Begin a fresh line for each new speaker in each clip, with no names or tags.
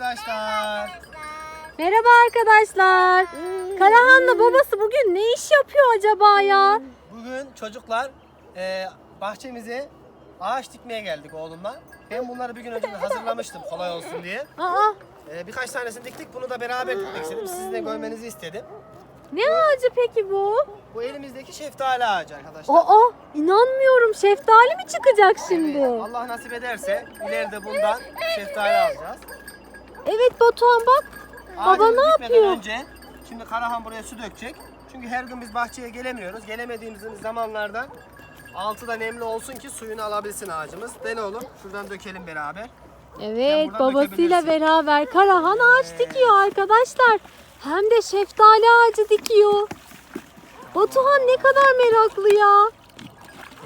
Arkadaşlar.
Merhaba arkadaşlar. Karahan'la babası bugün ne iş yapıyor acaba ya?
Bugün çocuklar e, bahçemize ağaç dikmeye geldik oğlumla. Ben bunları bir gün önce hazırlamıştım kolay olsun diye.
Aa,
E, birkaç tanesini diktik. Bunu da beraber dikmek istedim. Sizin de görmenizi istedim.
ne ağacı peki bu?
Bu elimizdeki şeftali ağacı arkadaşlar.
Aa, inanmıyorum. Şeftali mi çıkacak şimdi?
Allah nasip ederse ileride bundan şeftali alacağız.
Evet Batuhan bak. Baba
Ağacımız
ne
bitmeden
yapıyor?
önce şimdi Karahan buraya su dökecek. Çünkü her gün biz bahçeye gelemiyoruz. Gelemediğimiz zamanlarda altı da nemli olsun ki suyunu alabilsin ağacımız. Dene oğlum. Şuradan dökelim beraber.
Evet
buradan
babasıyla
dökebilirsin.
beraber Karahan ağaç dikiyor arkadaşlar. Hem de şeftali ağacı dikiyor. Batuhan ne kadar meraklı ya.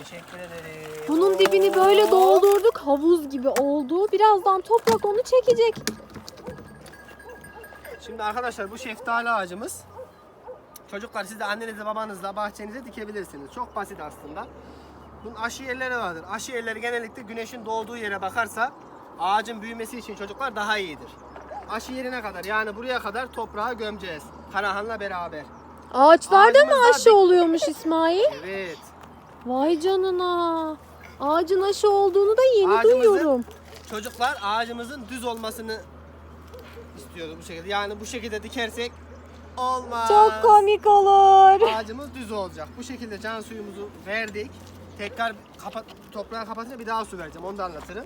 Teşekkür ederim.
Bunun dibini böyle doldurduk. Havuz gibi oldu. Birazdan toprak onu çekecek.
Şimdi arkadaşlar bu şeftali ağacımız. Çocuklar siz de annenizle babanızla bahçenize dikebilirsiniz. Çok basit aslında. Bunun aşı yerleri vardır. Aşı yerleri genellikle güneşin doğduğu yere bakarsa ağacın büyümesi için çocuklar daha iyidir. Aşı yerine kadar yani buraya kadar toprağa gömeceğiz. Karahan'la beraber.
Ağaçlarda mı
Ağacımız
aşı
var.
oluyormuş İsmail?
Evet.
Vay canına. Ağacın aşı olduğunu da yeni
Ağacımızın-
duyuyorum.
Çocuklar ağacımızın düz olmasını istiyoruz bu şekilde. Yani bu şekilde dikersek olmaz.
Çok komik olur.
Ağacımız düz olacak. Bu şekilde can suyumuzu verdik. Tekrar kapat, toprağı kapatınca bir daha su vereceğim. Onu da anlatırım.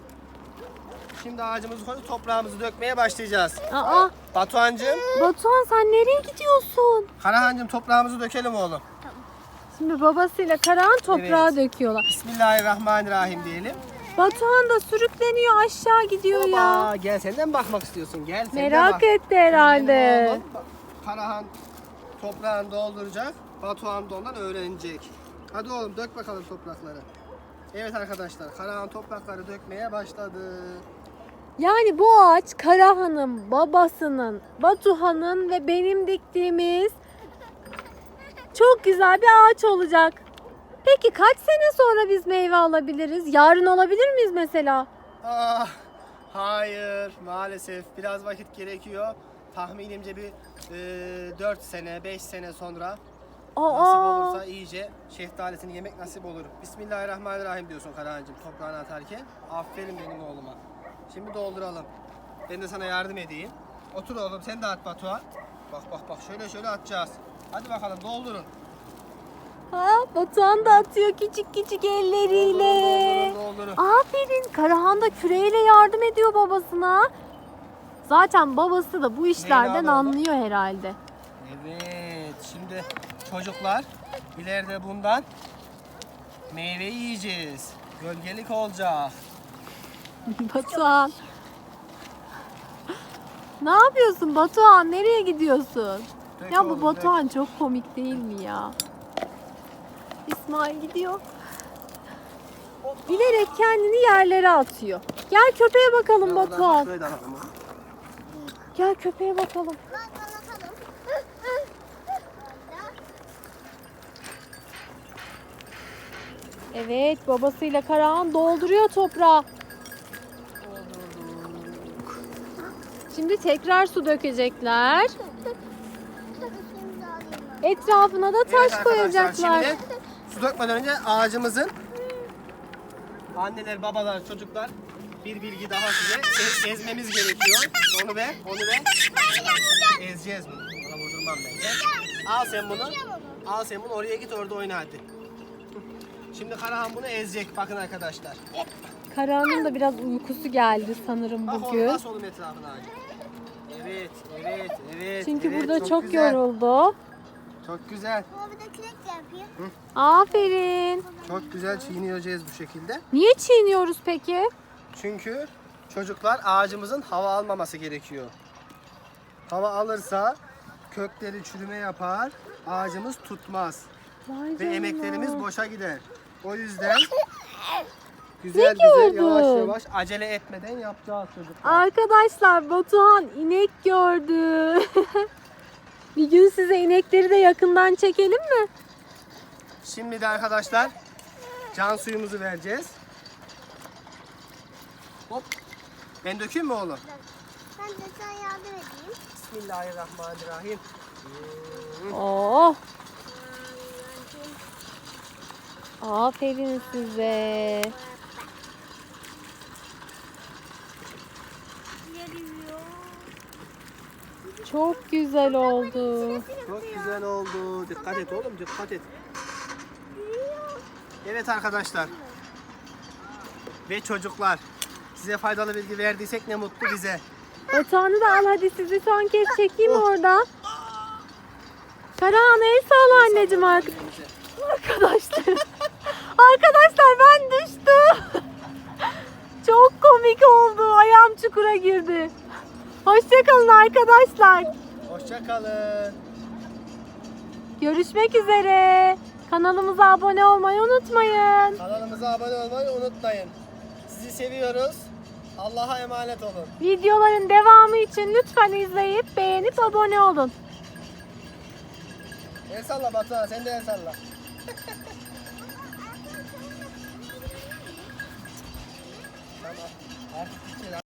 Şimdi ağacımızı koyduk. Toprağımızı dökmeye başlayacağız.
Aa,
Batuhan'cığım,
Batuhan sen nereye gidiyorsun?
Karahan'cığım toprağımızı dökelim oğlum.
Şimdi babasıyla Karahan toprağa
Evet.
döküyorlar.
Bismillahirrahmanirrahim diyelim.
Batuhan da sürükleniyor aşağı gidiyor ya.
Aa, gel senden bakmak istiyorsun. Gel sen de
Merak
bak.
etti herhalde.
Karahan toprağını dolduracak. Batuhan da ondan öğrenecek. Hadi oğlum dök bakalım toprakları. Evet arkadaşlar Karahan toprakları dökmeye başladı.
Yani bu ağaç Karahan'ın, babasının, Batuhan'ın ve benim diktiğimiz çok güzel bir ağaç olacak. Peki kaç sene sonra biz meyve alabiliriz? Yarın alabilir miyiz mesela?
Ah, hayır maalesef biraz vakit gerekiyor. Tahminimce bir 4 sene 5 sene sonra nasip
Aa,
olursa iyice şeftalisini yemek nasip olur. Bismillahirrahmanirrahim diyorsun Karahan'cığım toprağını atarken. Aferin benim oğluma. Şimdi dolduralım. Ben de sana yardım edeyim. Otur oğlum sen de at Batuhan. Bak bak bak şöyle şöyle atacağız. Hadi bakalım doldurun.
Ha, Batuhan da atıyor küçük küçük elleriyle. Aferin. Karahan da küreğiyle yardım ediyor babasına. Zaten babası da bu işlerden anlıyor herhalde.
Evet, şimdi çocuklar ileride bundan meyve yiyeceğiz. Gölgelik olacak.
Batuhan. Ne yapıyorsun Batuhan? Nereye gidiyorsun?
Dök
Ya bu
oğlum,
Batuhan çok komik değil mi ya? İsmail gidiyor. Bilerek kendini yerlere atıyor. Gel köpeğe bakalım. Batuhan. Gel köpeğe bakalım. Evet babasıyla Karahan dolduruyor toprağı. Şimdi tekrar su dökecekler. Etrafına da taş
Evet
koyacaklar.
Şimdi su dökmeden önce ağacımızın anneler, babalar, çocuklar bir bilgi daha size E- ezmemiz gerekiyor. Onu ver, onu ver. Ezeceğiz bunu. Ona vurdurmam ben. Gel. Al sen bunu. Al sen bunu oraya git orada oyna hadi. Şimdi Karahan bunu ezecek bakın arkadaşlar.
Karahan'ın da biraz uykusu geldi sanırım
Bak oğlum
bugün.
bas oğlum etrafına. Evet, evet, evet.
Çünkü
evet,
burada çok,
güzel.
yoruldu.
Çok güzel.
Baba bir de kürek de yapıyor.
Aferin.
Çok güzel çiğneyeceğiz bu şekilde.
Niye çiğniyoruz peki?
Çünkü çocuklar ağacımızın hava almaması gerekiyor. Hava alırsa kökleri çürüme yapar, ağacımız tutmaz
Vay
ve
canına.
emeklerimiz boşa gider. O yüzden güzel
Ne
güzel yavaş
gördün?
yavaş acele etmeden yapacağız çocuklar.
Arkadaşlar Batuhan inek gördü. bir gün size inekleri de yakından çekelim mi?
Şimdi de arkadaşlar can suyumuzu vereceğiz. Hop. Ben dökeyim mi oğlum?
Ben de sana yardım edeyim.
Bismillahirrahmanirrahim.
Oh. Aferin size. Çok güzel oldu.
Çok güzel oldu. Dikkat et oğlum dikkat et. Evet arkadaşlar. Ve çocuklar. Size faydalı bilgi verdiysek ne mutlu bize.
Batuhan'ı da al hadi sizi son kez çekeyim
Oh.
orada. Karahan el sağla anneciğim ark- arkadaşlar. arkadaşlar ben düştüm. Çok komik oldu. Ayağım çukura girdi. Hoşçakalın arkadaşlar.
Hoşçakalın.
Görüşmek üzere. Kanalımıza abone olmayı unutmayın.
Kanalımıza abone olmayı unutmayın. Sizi seviyoruz. Allah'a emanet olun.
Videoların devamı için lütfen izleyip beğenip abone olun.
El salla Batuhan sen de el salla. tamam. Artık.